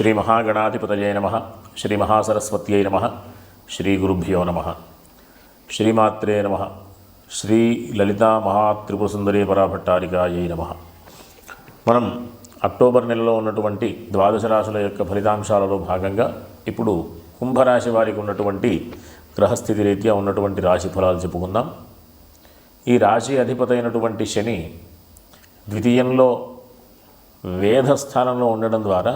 శ్రీ మహాగణాధిపతయే నమ శ్రీ మహాసరస్వత్యై నమ శ్రీ గురుభ్యో నమ. శ్రీమాత్రే నమ శ్రీ లలితా మహాత్రిపురసుందరీ పరాభట్టారికాయై నమ. మనం అక్టోబర్ నెలలో ఉన్నటువంటి ద్వాదశ రాశుల యొక్క ఫలితాంశాలలో భాగంగా ఇప్పుడు కుంభరాశి వారికి ఉన్నటువంటి గ్రహస్థితి రీత్యా ఉన్నటువంటి రాశి ఫలాలు చెప్పుకుందాం. ఈ రాశి అధిపతి అయినటువంటి శని ద్వితీయంలో వేధస్థానంలో ఉండడం ద్వారా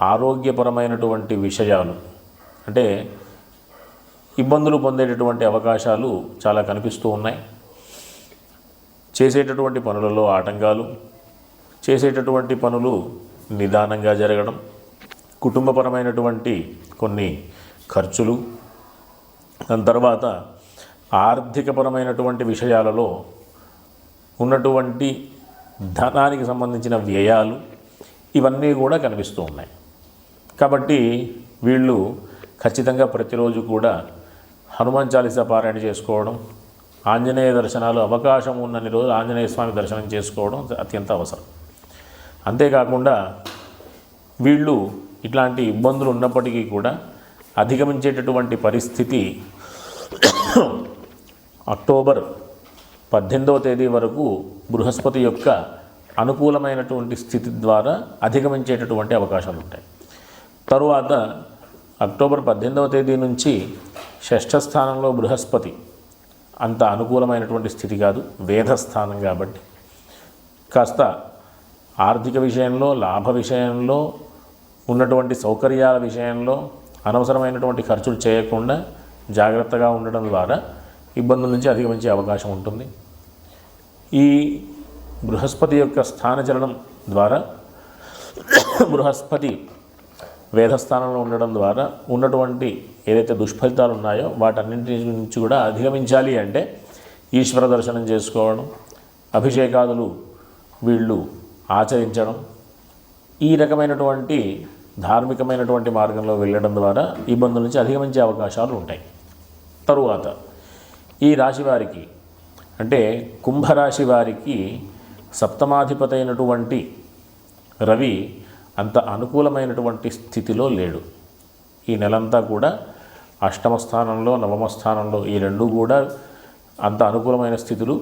ఆరోగ్యపరమైనటువంటి విషయాలు అంటే ఇబ్బందులు పొందేటటువంటి అవకాశాలు చాలా కనిపిస్తూ ఉన్నాయి. చేసేటటువంటి పనులలో ఆటంకాలు చేసేటటువంటి పనులు నిదానంగా జరగడం కుటుంబపరమైనటువంటి కొన్ని ఖర్చులు దాని తర్వాత ఆర్థికపరమైనటువంటి విషయాలలో ఉన్నటువంటి ధనానికి సంబంధించిన వ్యయాలు ఇవన్నీ కూడా కనిపిస్తూ ఉన్నాయి. కాబట్టి వీళ్ళు ఖచ్చితంగా ప్రతిరోజు కూడా హనుమాన్ చాలీసా పారాయణ చేసుకోవడం ఆంజనేయ దర్శనాలు అవకాశం ఉన్నన్ని రోజులు ఆంజనేయ స్వామి దర్శనం చేసుకోవడం అత్యంత అవసరం. అంతేకాకుండా వీళ్ళు ఇట్లాంటి ఇబ్బందులు ఉన్నప్పటికీ కూడా అధిగమించేటటువంటి పరిస్థితి అక్టోబర్ పద్దెనిమిదవ తేదీ వరకు బృహస్పతి యొక్క అనుకూలమైనటువంటి స్థితి ద్వారా అధిగమించేటటువంటి అవకాశాలు ఉంటాయి. తరువాత అక్టోబర్ పద్దెనిమిదవ తేదీ నుంచి షష్ఠ స్థానంలో బృహస్పతి. అంత అనుకూలమైనటువంటి స్థితి కాదు వేధస్థానం కాబట్టి. కాస్త ఆర్థిక విషయంలో లాభ విషయంలో ఉన్నటువంటి సౌకర్యాల విషయంలో అనవసరమైనటువంటి ఖర్చులు చేయకుండా జాగ్రత్తగా ఉండడం ద్వారా ఇబ్బందుల నుంచి అధిగమించే అవకాశం ఉంటుంది. ఈ బృహస్పతి యొక్క స్థానచలనం ద్వారా బృహస్పతి వేదస్థానంలో ఉండడం ద్వారా ఉన్నటువంటి ఏదైతే దుష్ఫలితాలు ఉన్నాయో వాటన్నింటి నుంచి కూడా అధిగమించాలి అంటే ఈశ్వర దర్శనం చేసుకోవడం అభిషేకాదులు వీళ్ళు ఆచరించడం ఈ రకమైనటువంటి ధార్మికమైనటువంటి మార్గంలో వెళ్ళడం ద్వారా ఇబ్బందుల నుంచి అధిగమించే అవకాశాలు ఉంటాయి. తరువాత ఈ రాశి వారికి అంటే కుంభరాశి వారికి సప్తమాధిపతి అయినటువంటి రవి అంత అనుకూలమైనటువంటి స్థితిలో లేడు. ఈ నెలంతా కూడా అష్టమ స్థానంలో నవమ స్థానంలో ఈ రెండు కూడా అంత అనుకూలమైన స్థితులు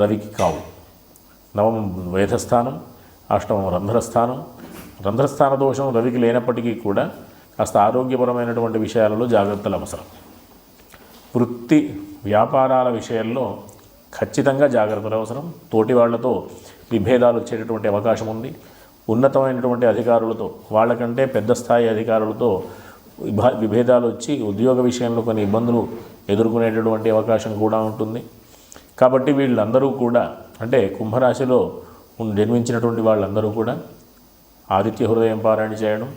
రవికి కావు. నవమం వేధస్థానం అష్టమం రంధ్రస్థానం. రంధ్రస్థాన దోషం రవికి లేనప్పటికీ కూడా కాస్త ఆరోగ్యపరమైనటువంటి విషయాలలో జాగ్రత్తలు అవసరం. వృత్తి వ్యాపారాల విషయంలో ఖచ్చితంగా జాగ్రత్తలు అవసరం. తోటి వాళ్ళతో విభేదాలు వచ్చేటటువంటి అవకాశం ఉంది. ఉన్నతమైనటువంటి అధికారులతో వాళ్ళకంటే పెద్ద స్థాయి అధికారులతో విభా విభేదాలు వచ్చి ఉద్యోగ విషయంలో కొన్ని ఇబ్బందులు ఎదుర్కొనేటటువంటి అవకాశం కూడా ఉంటుంది. కాబట్టి వీళ్ళందరూ కూడా అంటే కుంభరాశిలో జన్మించినటువంటి వాళ్ళందరూ కూడా ఆదిత్య హృదయం పారాయణ చేయడం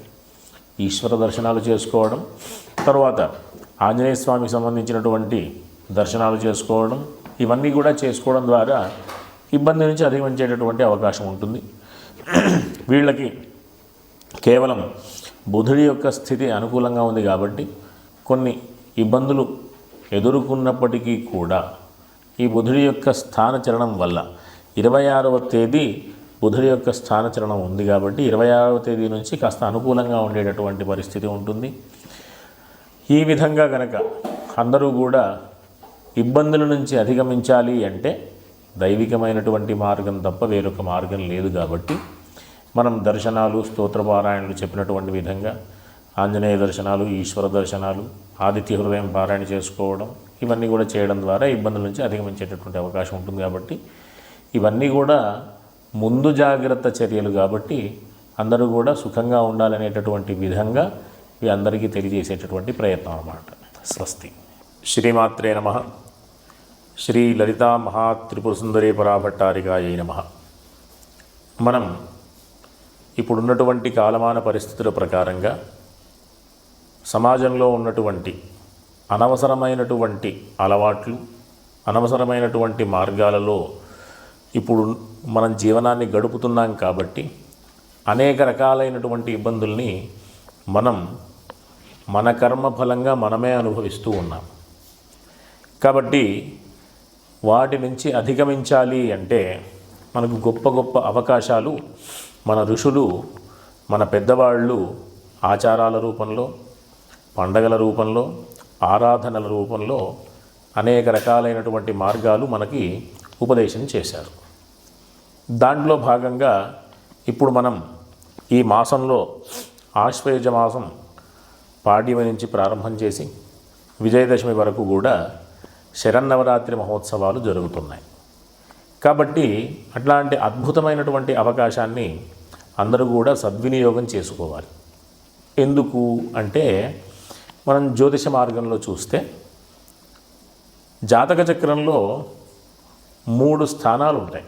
ఈశ్వర దర్శనాలు చేసుకోవడం తర్వాత ఆంజనేయ స్వామికి సంబంధించినటువంటి దర్శనాలు చేసుకోవడం ఇవన్నీ కూడా చేసుకోవడం ద్వారా ఇబ్బంది నుంచి అధిగమించేటటువంటి అవకాశం ఉంటుంది. వీళ్ళకి కేవలం బుధుడి యొక్క స్థితి అనుకూలంగా ఉంది కాబట్టి కొన్ని ఇబ్బందులు ఎదుర్కొన్నప్పటికీ కూడా ఈ బుధుడి యొక్క స్థానచరణం వల్ల ఇరవై ఆరవ తేదీ బుధుడి యొక్క స్థానచరణం ఉంది కాబట్టి ఇరవై ఆరవ తేదీ నుంచి కాస్త అనుకూలంగా ఉండేటటువంటి పరిస్థితి ఉంటుంది. ఈ విధంగా కనుక అందరూ కూడా ఇబ్బందుల నుంచి అధిగమించాలి అంటే దైవికమైనటువంటి మార్గం తప్ప వేరొక మార్గం లేదు కాబట్టి మనం దర్శనాలు స్తోత్రపారాయణలు చెప్పినటువంటి విధంగా ఆంజనేయ దర్శనాలు ఈశ్వర దర్శనాలు ఆదిత్య హృదయం పారాయణ చేసుకోవడం ఇవన్నీ కూడా చేయడం ద్వారా ఇబ్బందుల నుంచి అధిగమించేటటువంటి అవకాశం ఉంటుంది కాబట్టి ఇవన్నీ కూడా ముందు జాగ్రత్త చర్యలు కాబట్టి అందరూ కూడా సుఖంగా ఉండాలనేటటువంటి విధంగా ఇవి అందరికీ తెలియజేసేటటువంటి ప్రయత్నం అన్నమాట. స్వస్తి. శ్రీమాత్రే నమ. శ్రీ లలితా మహాత్రిపుర సుందరీ పరాభట్టారికాయ నమ. మనం ఇప్పుడున్నటువంటి కాలమాన పరిస్థితుల ప్రకారంగా సమాజంలో ఉన్నటువంటి అనవసరమైనటువంటి అలవాట్లు అనవసరమైనటువంటి మార్గాలలో ఇప్పుడు మనం జీవనాన్ని గడుపుతున్నాం కాబట్టి అనేక రకాలైనటువంటి ఇబ్బందుల్ని మనం మన కర్మ ఫలంగా మనమే అనుభవిస్తూ ఉన్నాం. కాబట్టి వాటి నుంచి అధిగమించాలి అంటే మనకు గొప్ప గొప్ప అవకాశాలు మన ఋషులు మన పెద్దవాళ్ళు ఆచారాల రూపంలో పండగల రూపంలో ఆరాధనల రూపంలో అనేక రకాలైనటువంటి మార్గాలు మనకి ఉపదేశం చేశారు. దాంట్లో భాగంగా ఇప్పుడు మనం ఈ మాసంలో ఆశ్వయుజ మాసం పాడ్యమి నుంచి ప్రారంభం చేసి విజయదశమి వరకు కూడా శరన్నవరాత్రి మహోత్సవాలు జరుగుతున్నాయి. కాబట్టి అట్లాంటి అద్భుతమైనటువంటి అవకాశాన్ని అందరూ కూడా సద్వినియోగం చేసుకోవాలి. ఎందుకు అంటే మనం జ్యోతిష మార్గంలో చూస్తే జాతక చక్రంలో మూడు స్థానాలు ఉంటాయి.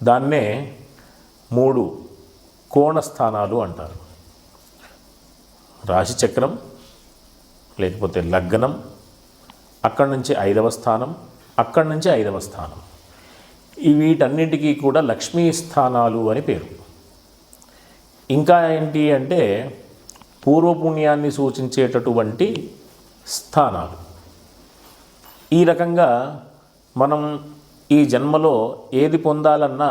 దాన్నే మూడు కోణ స్థానాలు అంటారు. రాశి చక్రం లేకపోతే లగ్నం అక్కడి నుంచి ఐదవ స్థానం అక్కడి నుంచి ఐదవ స్థానం. వీటన్నిటికీ కూడా లక్ష్మీ స్థానాలు అని పేరు. ఇంకా ఏంటి అంటే పూర్వపుణ్యాన్ని సూచించేటటువంటి స్థానాలు. ఈ రకంగా మనం ఈ జన్మలో ఏది పొందాలన్నా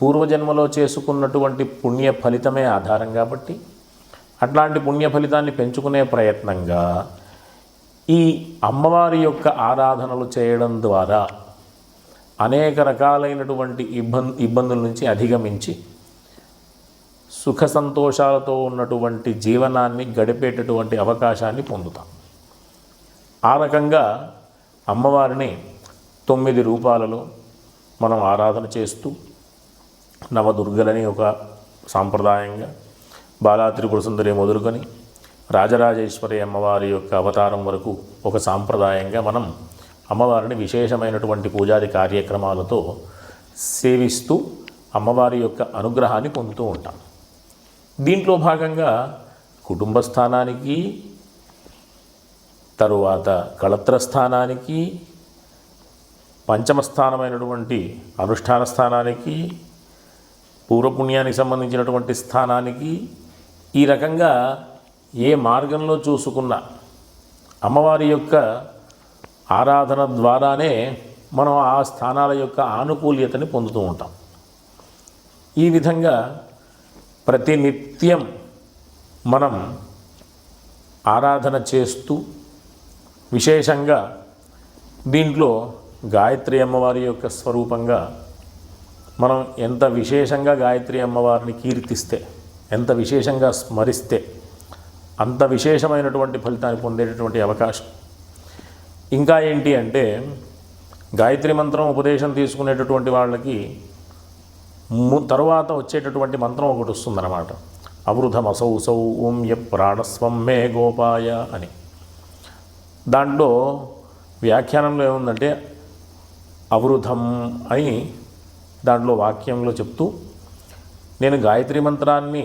పూర్వజన్మలో చేసుకున్నటువంటి పుణ్య ఫలితమే ఆధారం కాబట్టి అట్లాంటి పుణ్య ఫలితాన్ని పెంచుకునే ప్రయత్నంగా ఈ అమ్మవారి యొక్క ఆరాధనలు చేయడం ద్వారా అనేక రకాలైనటువంటి ఇబ్బంది ఇబ్బందుల నుంచి అధిగమించి సుఖ సంతోషాలతో ఉన్నటువంటి జీవనాన్ని గడిపేటటువంటి అవకాశాన్ని పొందుతాం. ఆ రకంగా అమ్మవారిని తొమ్మిది రూపాలలో మనం ఆరాధన చేస్తూ నవదుర్గలని ఒక సాంప్రదాయంగా బాలా త్రిపుర సుందరి మొదలుకొని రాజరాజేశ్వరి అమ్మవారి యొక్క అవతారం వరకు ఒక సాంప్రదాయంగా మనం అమ్మవారిని విశేషమైనటువంటి పూజాది కార్యక్రమాలతో సేవిస్తూ అమ్మవారి యొక్క అనుగ్రహాన్ని పొందుతూ ఉంటాం. దీంట్లో భాగంగా కుటుంబ స్థానానికి తరువాత కళత్ర స్థానానికి పంచమ స్థానమైనటువంటి అనుష్ఠాన స్థానానికి పూర్వపుణ్యానికి సంబంధించినటువంటి స్థానానికి ఈ రకంగా ఏ మార్గంలో చూసుకున్న అమ్మవారి యొక్క ఆరాధన ద్వారానే మనం ఆ స్థానాల యొక్క ఆనుకూల్యతని పొందుతూ ఉంటాం. ఈ విధంగా ప్రతి నిత్యం మనం ఆరాధన చేస్తూ విశేషంగా దీంట్లో గాయత్రి అమ్మవారి యొక్క స్వరూపంగా మనం ఎంత విశేషంగా గాయత్రి అమ్మవారిని కీర్తిస్తే ఎంత విశేషంగా స్మరిస్తే అంత విశేషమైనటువంటి ఫలితాన్ని పొందేటటువంటి అవకాశం. ఇంకా ఏంటి అంటే గాయత్రి మంత్రం ఉపదేశం తీసుకునేటటువంటి వాళ్ళకి తరువాత వచ్చేటటువంటి మంత్రం ఒకటి వస్తుందన్నమాట. అవృధమసౌ సౌ ఓం య ప్రాణస్వం మే గోపాయ అని. దాంట్లో వ్యాఖ్యానంలో ఏముందంటే అవృధం అని దాంట్లో వాక్యంలో చెప్తూ నేను గాయత్రి మంత్రాన్ని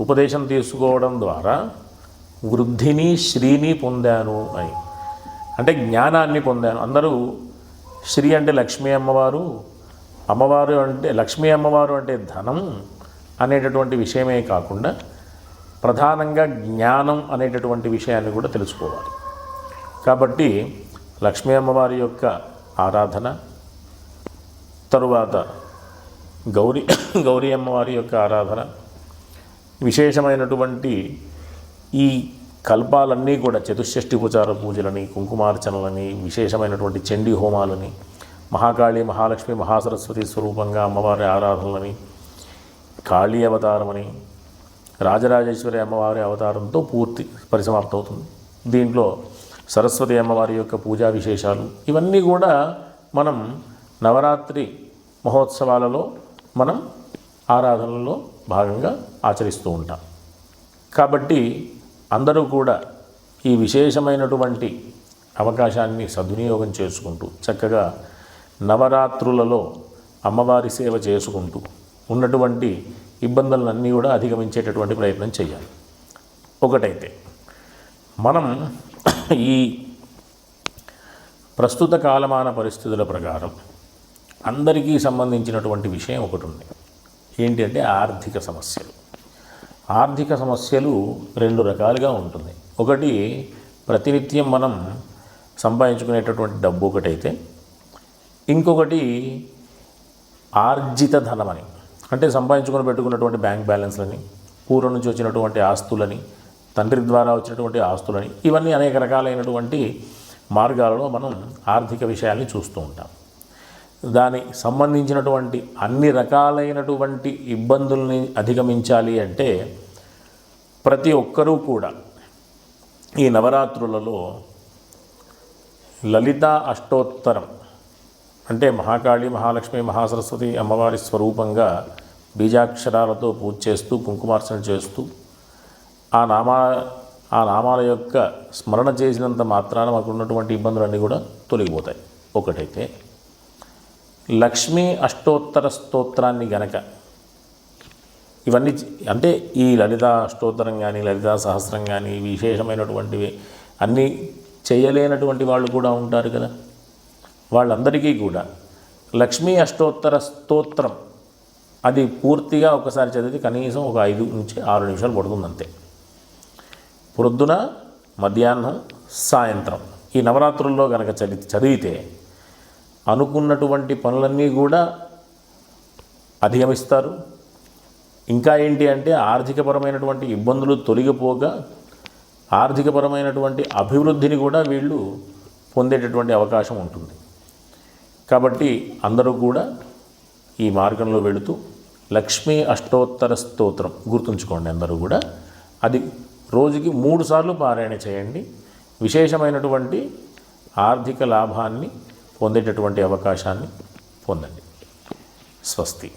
ఉపదేశం తీసుకోవడం ద్వారా వృద్ధిని శ్రీని పొందాను అని. అంటే జ్ఞానాన్ని పొందాను. అందరూ శ్రీ అంటే లక్ష్మీ అమ్మవారు అమ్మవారు అంటే లక్ష్మీ అమ్మవారు అంటే ధనం అనేటటువంటి విషయమే కాకుండా ప్రధానంగా జ్ఞానం అనేటటువంటి విషయాన్ని కూడా తెలుసుకోవాలి. కాబట్టి లక్ష్మీ అమ్మవారి యొక్క ఆరాధన తరువాత గౌరీ గౌరీ అమ్మవారి యొక్క ఆరాధన విశేషమైనటువంటి ఈ కల్పాలన్నీ కూడా చతుషష్ఠి ఉపచార పూజలని కుంకుమార్చనలని విశేషమైనటువంటి చండీ హోమాలని మహాకాళి మహాలక్ష్మి మహాసరస్వతి స్వరూపంగా అమ్మవారి ఆరాధనలని కాళీ అవతారమని రాజరాజేశ్వరి అమ్మవారి అవతారంతో పూర్తి పరిసమాప్తవుతుంది దీంట్లో సరస్వతి అమ్మవారి యొక్క పూజా విశేషాలు ఇవన్నీ కూడా మనం నవరాత్రి మహోత్సవాలలో మనం ఆరాధనలో భాగంగా ఆచరిస్తూ ఉంటాం. కాబట్టి అందరూ కూడా ఈ విశేషమైనటువంటి అవకాశాన్ని సద్వినియోగం చేసుకుంటూ చక్కగా నవరాత్రులలో అమ్మవారి సేవ చేసుకుంటూ ఉన్నటువంటి ఇబ్బందులన్నీ కూడా అధిగమించేటటువంటి ప్రయత్నం చేయాలి. ఒకటైతే మనం ఈ ప్రస్తుత కాలమాన పరిస్థితుల ప్రకారం అందరికీ సంబంధించినటువంటి విషయం ఒకటి ఉంది. ఏంటి అంటే ఆర్థిక సమస్యలు. ఆర్థిక సమస్యలు రెండు రకాలుగా ఉంటుంది. ఒకటి ప్రతినిత్యం మనం సంపాదించుకునేటటువంటి డబ్బు ఒకటైతే ఇంకొకటి ఆర్జిత ధనమని అంటే సంపాదించుకొని పెట్టుకున్నటువంటి బ్యాంక్ బ్యాలెన్స్లని పూర్వం నుంచి వచ్చినటువంటి ఆస్తులని తండ్రి ద్వారా వచ్చినటువంటి ఆస్తులని ఇవన్నీ అనేక రకాలైనటువంటి మార్గాలలో మనం ఆర్థిక విషయాల్ని చూస్తూ ఉంటాం. దానికి సంబంధించినటువంటి అన్ని రకాలైనటువంటి ఇబ్బందుల్ని అధిగమించాలి అంటే ప్రతి ఒక్కరూ కూడా ఈ నవరాత్రులలో లలిత అష్టోత్తరం అంటే మహాకాళి మహాలక్ష్మి మహాసరస్వతి అమ్మవారి స్వరూపంగా బీజాక్షరాలతో పూజ చేస్తూ కుంకుమార్చన చేస్తూ ఆ నామా ఆ నామాల యొక్క స్మరణ చేసినంత మాత్రాన మాకు ఉన్నటువంటి ఇబ్బందులన్నీ కూడా తొలగిపోతాయి. ఒకటైతే లక్ష్మీ అష్టోత్తర స్తోత్రాన్ని గనక. ఇవన్నీ అంటే ఈ లలిత అష్టోత్తరం కానీ లలిత సహస్రం కానీ విశేషమైనటువంటివి అన్నీ చేయలేనటువంటి వాళ్ళు కూడా ఉంటారు కదా. వాళ్ళందరికీ కూడా లక్ష్మీ అష్టోత్తర స్తోత్రం అది పూర్తిగా ఒకసారి చదివితే కనీసం ఒక ఐదు నుంచి ఆరు నిమిషాలు పడుతుంది అంతే ప్రొద్దున మధ్యాహ్నం సాయంత్రం ఈ నవరాత్రుల్లో కనుక చదివి చదివితే అనుకున్నటువంటి పనులన్నీ కూడా అధిగమిస్తారు. ఇంకా ఏంటి అంటే ఆర్థికపరమైనటువంటి ఇబ్బందులు తొలగిపోగా ఆర్థికపరమైనటువంటి అభివృద్ధిని కూడా వీళ్ళు పొందేటటువంటి అవకాశం ఉంటుంది. కాబట్టి అందరూ కూడా ఈ మార్గంలో వెళుతూ లక్ష్మీ అష్టోత్తర స్తోత్రం గుర్తుంచుకోండి అందరూ కూడా. అది రోజుకి మూడుసార్లు పారాయణ చేయండి. విశేషమైనటువంటి ఆర్థిక లాభాన్ని పొందేటటువంటి అవకాశాన్ని పొందండి. స్వస్తి.